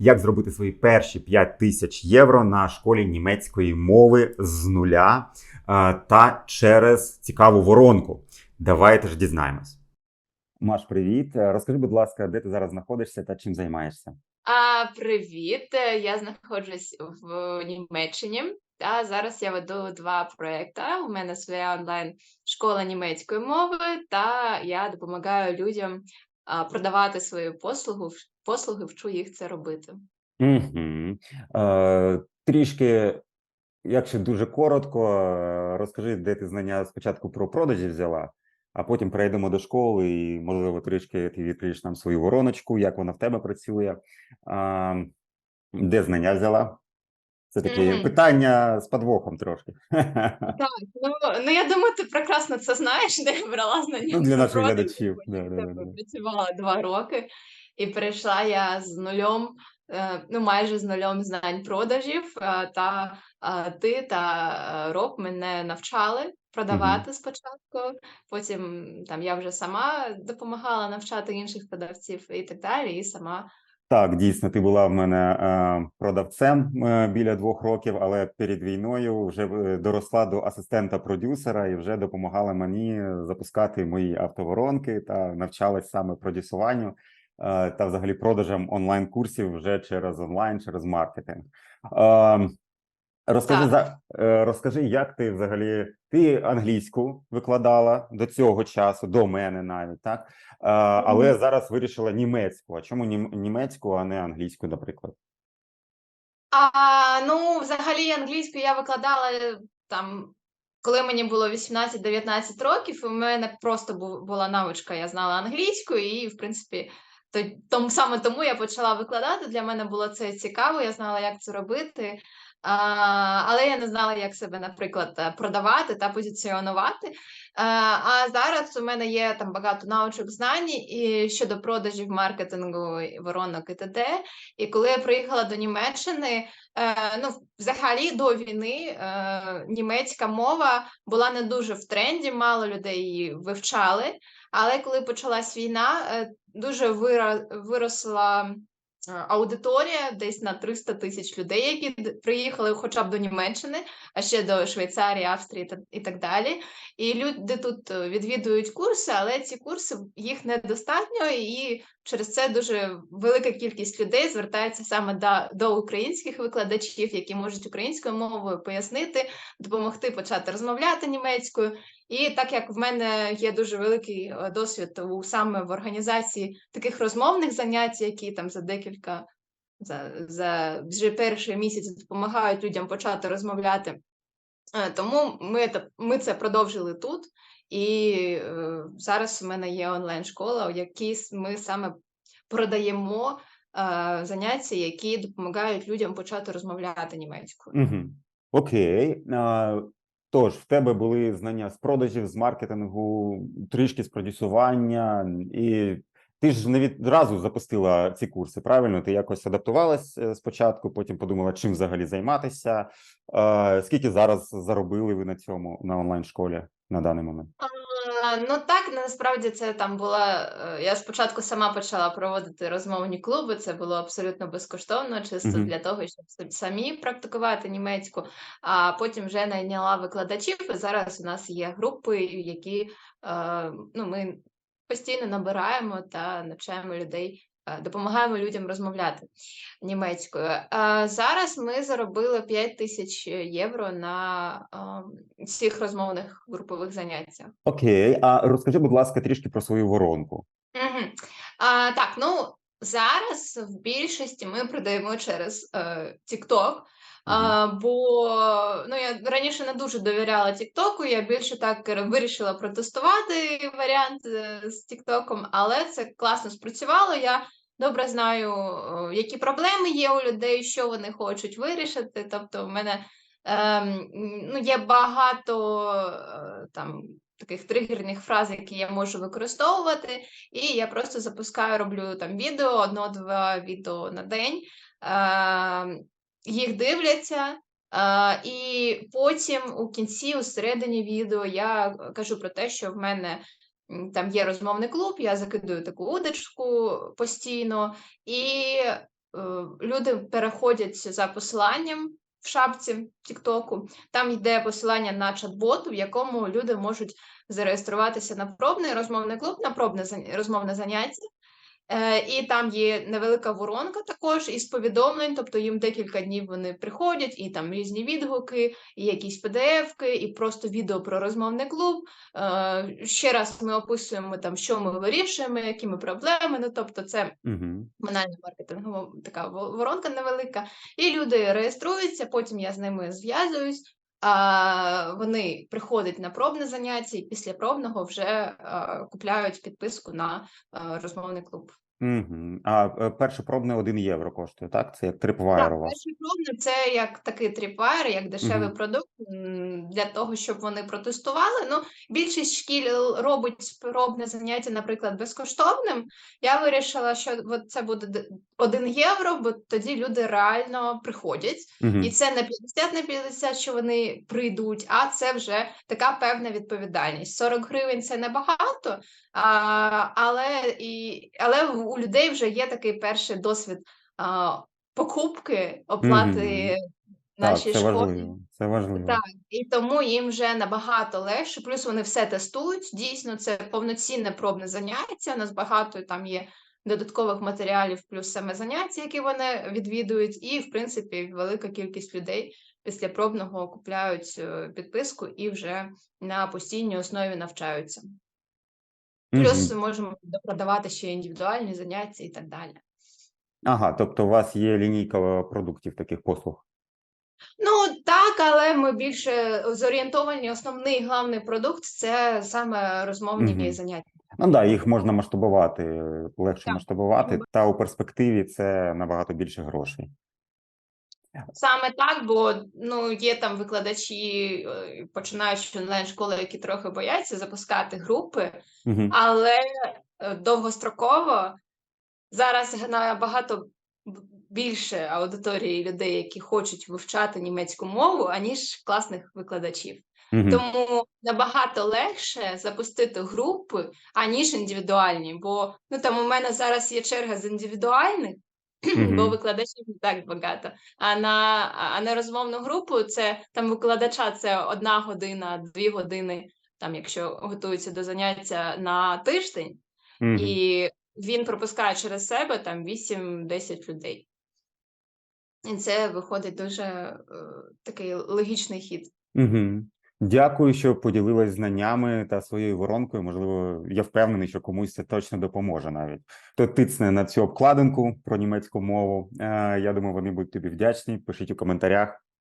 як зробити свої перші 5 тисяч євро на школі німецької мови з нуля е, та через цікаву воронку. Давайте ж дізнаємось. Маш, привіт. Е, Розкажи, будь ласка, де ти зараз знаходишся та чим займаєшся? А, привіт! Е, Я знаходжусь в Німеччині. Та зараз я веду два проекти. У мене своя онлайн школа німецької мови, та я допомагаю людям продавати свою послугу, послуги, вчу їх це робити. Угу. Е, трішки, якщо дуже коротко, е, розкажи, де ти знання спочатку про продажі взяла, а потім перейдемо до школи, і, можливо, трішки ти відкриєш нам свою вороночку, як вона в тебе працює. А, де знання взяла? Це таке Мгм. питання з подвохом трошки. Так, ну, ну я думаю, ти прекрасно це знаєш, де я брала знання. Ну, для наших глядачів. Да, я да, да. працювала два роки, і перейшла я з нульом, е, ну майже з нульом знань продажів. е, Та е, ти та Роб мене навчали продавати спочатку. Потім там я вже сама допомагала навчати інших продавців і так далі, і сама Так, дійсно, ти була в мене продавцем біля двох років, але перед війною вже доросла до асистента-продюсера і вже допомагала мені запускати мої автоворонки та навчалась саме продюсуванню та взагалі продажам онлайн-курсів вже через онлайн, через маркетинг. Е, Розкажи за е, розкажи, як ти взагалі ти англійську викладала до цього часу, до мене навіть так, е, але зараз вирішила німецьку. А чому німецьку, а не англійську, наприклад? А, ну, взагалі, англійську я викладала е, там, коли мені було 18-19 років, у мене просто була навичка, я знала англійську, і, в принципі, то, тому, саме тому я почала викладати. Для мене було це цікаво, я знала, як це робити. А, але я не знала, як себе, наприклад, продавати та позиціонувати. Е, А зараз у мене є там багато навичок знань і щодо продажів, маркетингу, воронок і т.д. І коли я приїхала до Німеччини, е, ну, взагалі до війни е, німецька мова була не дуже в тренді, мало людей її вивчали. Але коли почалась війна, дуже виросла аудиторія десь на 300 тисяч людей, які приїхали хоча б до Німеччини, а ще до Швейцарії, Австрії та і так далі. І люди тут е, відвідують курси, але ці курси їх недостатньо, і через це дуже велика кількість людей звертається саме до, до українських викладачів, які можуть українською мовою пояснити, допомогти почати розмовляти німецькою. І так як в мене є дуже великий е, досвід у саме в організації таких розмовних занять, які там за декілька за, за вже перший місяць допомагають людям почати розмовляти. Е, Тому ми, ми це продовжили тут, і е, зараз у мене є онлайн-школа, у якій ми саме продаємо заняття, які допомагають людям почати розмовляти німецькою. Окей. А, тож, в тебе були знання з продажів, з маркетингу, трішки з продюсування, і ти ж не відразу запустила ці курси, правильно? Ти якось адаптувалась е, спочатку, потім подумала, чим взагалі займатися. А, скільки зараз заробили ви на цьому на онлайн-школі на даний момент? Ну так, насправді це там була. е, Я спочатку сама почала проводити розмовні клуби. Це було абсолютно безкоштовно, чисто Мгм. для того, щоб самі практикувати німецьку. А потім вже найняла викладачів. І зараз у нас є групи, які е, ну, ми постійно набираємо та навчаємо людей. Е, Допомагаємо людям розмовляти німецькою. Зараз ми заробили 5 тисяч євро на е, всіх розмовних групових заняттях. Окей, а розкажи, будь ласка, трішки про свою воронку. Мгм. А, так, ну зараз в більшості ми продаємо через е, TikTok. А, бо ну, я раніше не дуже довіряла TikTok, я більше так вирішила протестувати варіант е, з TikTok, але це класно спрацювало. Я добре знаю, е, які проблеми є у людей, що вони хочуть вирішити. Тобто, в мене ем, ну, є багато е, там таких тригерних фраз, які я можу використовувати. І я просто запускаю, роблю там відео, одно-два відео на день. Е, їх дивляться. Е, і потім у кінці, у середині відео, я кажу про те, що в мене там є розмовний клуб, я закидую таку удочку постійно, і люди переходять за посиланням в шапці Тіктоку. Там йде посилання на чат-бот, в якому люди можуть зареєструватися на пробний розмовний клуб, на пробне розмовне заняття. Е, і там є невелика воронка також із повідомлень, тобто їм декілька днів вони приходять, і там різні відгуки, і якісь PDF-ки, і просто відео про розмовний клуб. Е, ще раз ми описуємо там, що ми вирішуємо, які ми проблеми. Ну тобто, це банальна маркетингова така во- воронка невелика. І люди реєструються, потім я з ними зв'язуюсь. А вони приходять на пробне заняття, і після пробного вже а, купляють підписку на а, розмовний клуб. Угу. А е, перше пробне 1 євро коштує, так? Це як Так, Tripwire у вас. пробний це як такий трипвайр, як дешевий Мгм. продукт для того, щоб вони протестували. Ну, більшість шкіл робить пробне заняття, наприклад, безкоштовним. Я вирішила, що от це буде д- 1 євро, бо тоді люди реально приходять. Угу. І це не 50 на 50, що вони прийдуть, а це вже така певна відповідальність. 40 гривень це небагато, а, але, і, але у людей вже є такий перший досвід а, покупки, оплати Так, нашій це школі. важливо. Це важливо. Так, і тому їм вже набагато легше. Плюс вони все тестують. Дійсно, це повноцінне пробне заняття. У нас багато там є додаткових матеріалів, плюс саме заняття, які вони відвідують. І, в принципі, велика кількість людей після пробного купляють е, підписку і вже на постійній основі навчаються. Плюс ми можемо продавати ще індивідуальні заняття і так далі. Ага, тобто у вас є лінійка продуктів таких послуг. Ну так, але ми більше зорієнтовані. Основний главний продукт це саме розмовні Мгм. заняття. Ну да, їх можна масштабувати, е, легше Так. масштабувати, та у перспективі це набагато більше грошей. Саме так, бо ну є там викладачі, е, починаючи онлайн школи, які трохи бояться запускати групи, Угу. але е, довгостроково зараз набагато більше аудиторії людей, які хочуть вивчати німецьку мову, аніж класних викладачів. Угу. Тому набагато легше запустити групи, аніж індивідуальні. Бо ну там у мене зараз є черга з індивідуальних, бо викладачів не так багато. А на, а на розмовну групу це там викладача це одна година, дві години, там, якщо готуються до заняття на тиждень, і він пропускає через себе там 8-10 людей. І це виходить дуже е, такий логічний хід. Угу. Дякую, що поділилась знаннями та своєю воронкою. Можливо, я впевнений, що комусь це точно допоможе навіть. Хто тицне на цю обкладинку про німецьку мову. е, Я думаю, вони будуть тобі вдячні. Пишіть у коментарях.